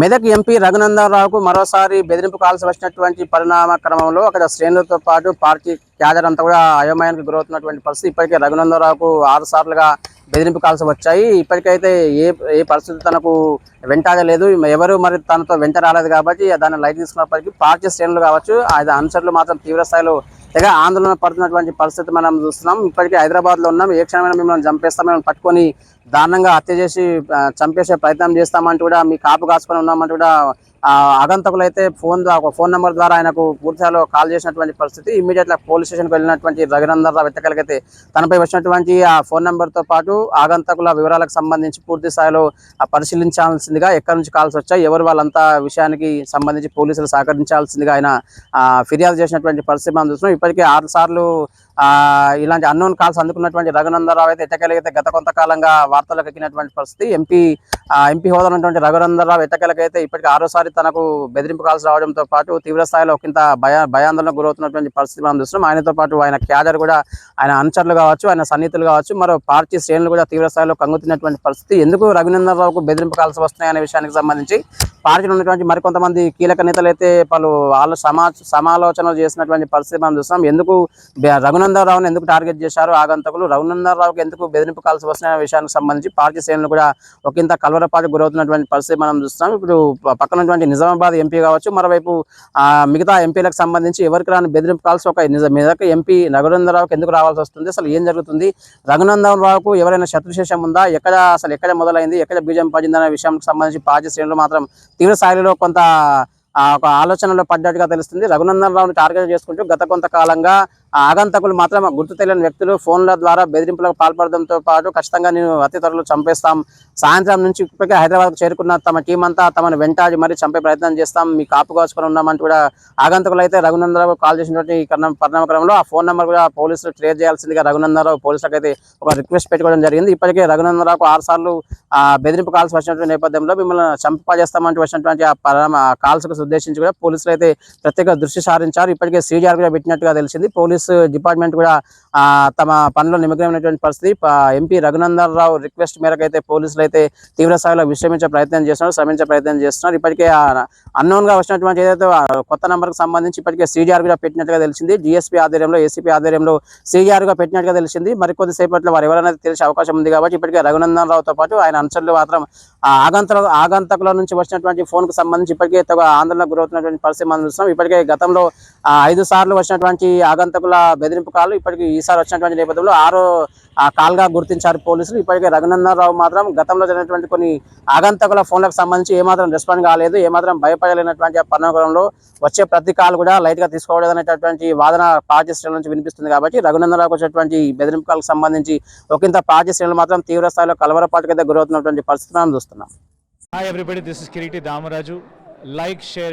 Medak MP రఘునందనరావుకు మరోసారి బెదిరింపు కాల్సి వచ్చినటువంటి పరిణామ క్రమంలో అక్కడ శ్రేణులతో పాటు పార్టీ క్యాడర్ అంతా కూడా అయోమయానికి గురవుతున్నటువంటి పరిస్థితి. ఇప్పటికే రఘునందనరావుకు ఆరు సార్లుగా బెదిరింపు కాల్సి వచ్చాయి. ఇప్పటికైతే ఏ ఏ పరిస్థితి తనకు వెంటాడలేదు. ఎవరు మరి తనతో వెంట రాలేదు కాబట్టి దాన్ని లైట్ తీసుకున్నప్పటికీ పార్టీ శ్రేణులు కావచ్చు అది అనుచరులు మాత్రం తీవ్ర స్థాయిలో తెగ ఆందోళన పడుతున్నటువంటి పరిస్థితి మనం చూస్తున్నాం. ఇప్పటికే హైదరాబాద్లో ఉన్నాం. ఏ క్షణమైనా మిమ్మల్ని చంపేస్తాం. మిమ్మల్ని పట్టుకొని దారుణంగా హత్య చేసి చంపేసే ప్రయత్నం చేస్తామంటూ కూడా మీ కాపు కాసుకొని ఉన్నామంటూ కూడా ఆగంతకులు అయితే ఫోన్ ద్వారా ఫోన్ నెంబర్ ద్వారా ఆయనకు పూర్తిస్థాయిలో కాల్ చేసినటువంటి పరిస్థితి. ఇమీడియట్గా పోలీస్ స్టేషన్కి వెళ్ళినటువంటి రఘునందర్ రావు వెతకలకైతే తనపై వచ్చినటువంటి ఆ ఫోన్ నెంబర్తో పాటు ఆగంతకుల వివరాలకు సంబంధించి పూర్తి స్థాయిలో పరిశీలించాల్సిందిగా ఎక్కడి నుంచి కాల్స్ వచ్చాయి ఎవరు వాళ్ళంతా విషయానికి సంబంధించి పోలీసులు సహకరించాల్సిందిగా ఆయన ఫిర్యాదు చేసినటువంటి పరిస్థితి మనం చూస్తున్నాం. ఇప్పటికే ఆరు సార్లు ఇలాంటి అన్నోన్ కాల్స్ అందుకున్నటువంటి రఘునందరావు అయితే ఎట్టకేలకైతే గత కొంతకాలంగా వార్తలకు ఎక్కినటువంటి పరిస్థితి. ఎంపీ ఎంపీ హోదా ఉన్నటువంటి రఘునందరావు ఎట్టకేలకైతే ఇప్పటికి ఆరోసారి తనకు బెదిరింపు కాల్స్ రావడంతో పాటు తీవ్ర స్థాయిలో ఒకంత భయ భయాందోళనకు గురవుతున్నటువంటి పరిస్థితి మనం చూస్తున్నాం. ఆయనతో పాటు ఆయన క్యాడర్ కూడా ఆయన అనుచరులు కావచ్చు ఆయన సన్నిహితులు కావచ్చు మరో పార్టీ శ్రేణులు కూడా తీవ్ర స్థాయిలో కంగుతున్నటువంటి పరిస్థితి. ఎందుకు రఘునందనరావుకు బెదిరింపు కాల్స్ వస్తున్నాయనే విషయానికి సంబంధించి పార్టీలో ఉన్నటువంటి మరికొంతమంది కీలక నేతలు అయితే పలు వాళ్ళ సమా సమాలోచనలు చేసినటువంటి పరిస్థితి మనం చూస్తున్నాం. ఎందుకు బె- రఘునందరావును ఎందుకు టార్గెట్ చేశారు? ఆగంతకులు రఘునందరావుకి ఎందుకు బెదిరింపు కాల్సి వస్తున్న విషయానికి సంబంధించి పార్టీ శ్రేణులు కూడా ఒకంత కలవరపాటు గురవుతున్నటువంటి పరిస్థితి మనం చూస్తున్నాం. ఇప్పుడు పక్కనటువంటి నిజామాబాద్ ఎంపీ కావచ్చు మరోవైపు ఆ, మిగతా ఎంపీలకు సంబంధించి ఎవరికి రాని బెదిరింపు కాల్సి ఒక నిజ మెదక్ ఎంపీ రఘునందరావుకి ఎందుకు రావాల్సి వస్తుంది? అసలు ఏం జరుగుతుంది? రఘునందరావుకు ఎవరైనా శత్రుశేషం ఉందా? ఎక్కడ అసలు ఎక్కడ మొదలైంది? ఎక్కడ బీజం పడిందనే విషయానికి సంబంధించి పార్టీ శ్రేణులు మాత్రం తీవ్ర స్థాయిలో కొంత ఒక ఆలోచనలో పడ్డట్టుగా తెలుస్తుంది. రఘునందన్ రావుని టార్గెట్ చేసుకుంటూ గత కొంతకాలంగా ఆగంతకులు మాత్రం గుర్తు తెలియని వ్యక్తులు ఫోన్ల ద్వారా బెదిరింపులకు పాల్పడడంతో పాటు ఖచ్చితంగా నేను అతి త్వరలో చంపేస్తాం. సాయంత్రం నుంచి ఇప్పటికే హైదరాబాద్ చేరుకున్న తమ టీం అంతా తమను వెంటాడి మరీ చంపే ప్రయత్నం చేస్తాం. మీ కాపు కాచుకొని ఉన్నామంటూ కూడా ఆగంతకులు అయితే రఘునందరావు కాల్ చేసినటువంటి పరిణామక్రమంలో ఆ ఫోన్ నెంబర్ కూడా పోలీసులు ట్రేస్ చేయాల్సిందిగా రఘునందరావు పోలీసులకు అయితే ఒక రిక్వెస్ట్ పెట్టుకోవడం జరిగింది. ఇప్పటికే రఘునందరావుకు ఆరు సార్లు ఆ బెదిరింపు కాల్స్ వచ్చినటువంటి నేపథ్యంలో మిమ్మల్ని చంపజేస్తామంటూ వచ్చినటువంటి ఆ పరిణామ కాల్స్కు ఉద్దేశించి కూడా పోలీసులు అయితే ప్రత్యేక దృష్టి సారించారు. ఇప్పటికే సీజీఆర్ కూడా పెట్టినట్టుగా తెలిసింది. పోలీసు డిపార్ట్మెంట్ కూడా తమ పనిలో నిమగ్నమైనటువంటి పరిస్థితి. ఎంపీ రఘునందన్ రావు రిక్వెస్ట్ మేరకు అయితే పోలీసులు అయితే తీవ్ర స్థాయిలో విశ్రమించే ప్రయత్నం చేస్తున్నారు శ్రమించే ప్రయత్నం చేస్తున్నారు. ఇప్పటికే అన్నోన్గా వచ్చినటువంటి ఏదైతే కొత్త నెంబర్కి సంబంధించి ఇప్పటికే సీజీఆర్ కూడా పెట్టినట్టుగా తెలిసింది. డిఎస్పీ ఆధ్వర్యంలో ఏసీపీ ఆధ్వర్యంలో సీజీఆర్గా పెట్టినట్టుగా తెలిసింది. మరికొద్ది సేపట్లో వారు ఎవరైనా తెలిసే అవకాశం ఉంది కాబట్టి ఇప్పటికే రఘునందన్ రావుతో పాటు ఆయన అనుచరులు మాత్రం ఆ ఆగంతల ఆగంతకుల నుంచి వచ్చినటువంటి ఫోన్కు సంబంధించి ఇప్పటికే ఆందోళన గురవుతున్నటువంటి పరిస్థితి మనం చూస్తున్నాం. ఇప్పటికే గతంలో ఐదు సార్లు వచ్చినటువంటి ఆగంతకుల బెదిరింపు కాలు ఇప్పటికి ఈసారి వచ్చినటువంటి నేపథ్యంలో ఆరో కాల్గా గుర్తించారు పోలీసులు ఇప్పటికే రఘునందన్ రావు మాత్రం గతంలో జరిగినటువంటి కొన్ని ఆగంతకుల ఫోన్లకు సంబంధించి ఏమాత్రం రెస్పాండ్ కాలేదు ఏమాత్రం భయపడలేనటువంటి ఆ పరిణామంలో వచ్చే ప్రతి కాల్ కూడా లైట్గా తీసుకోవడం అనేటటువంటి వాదన పార్టీ శ్రేణుల నుంచి వినిపిస్తుంది కాబట్టి రఘునందనరావుకు వచ్చేటువంటి బెదిరింపు కాల్కి సంబంధించి ఒకంత పార్టీ శ్రేణులు మాత్రం తీవ్ర స్థాయిలో కలవరపాటుకైతే గురవుతున్నటువంటి పరిస్థితి మనం చూస్తున్నాం hi everybody, this is Kiriti Damaraju. Like, share.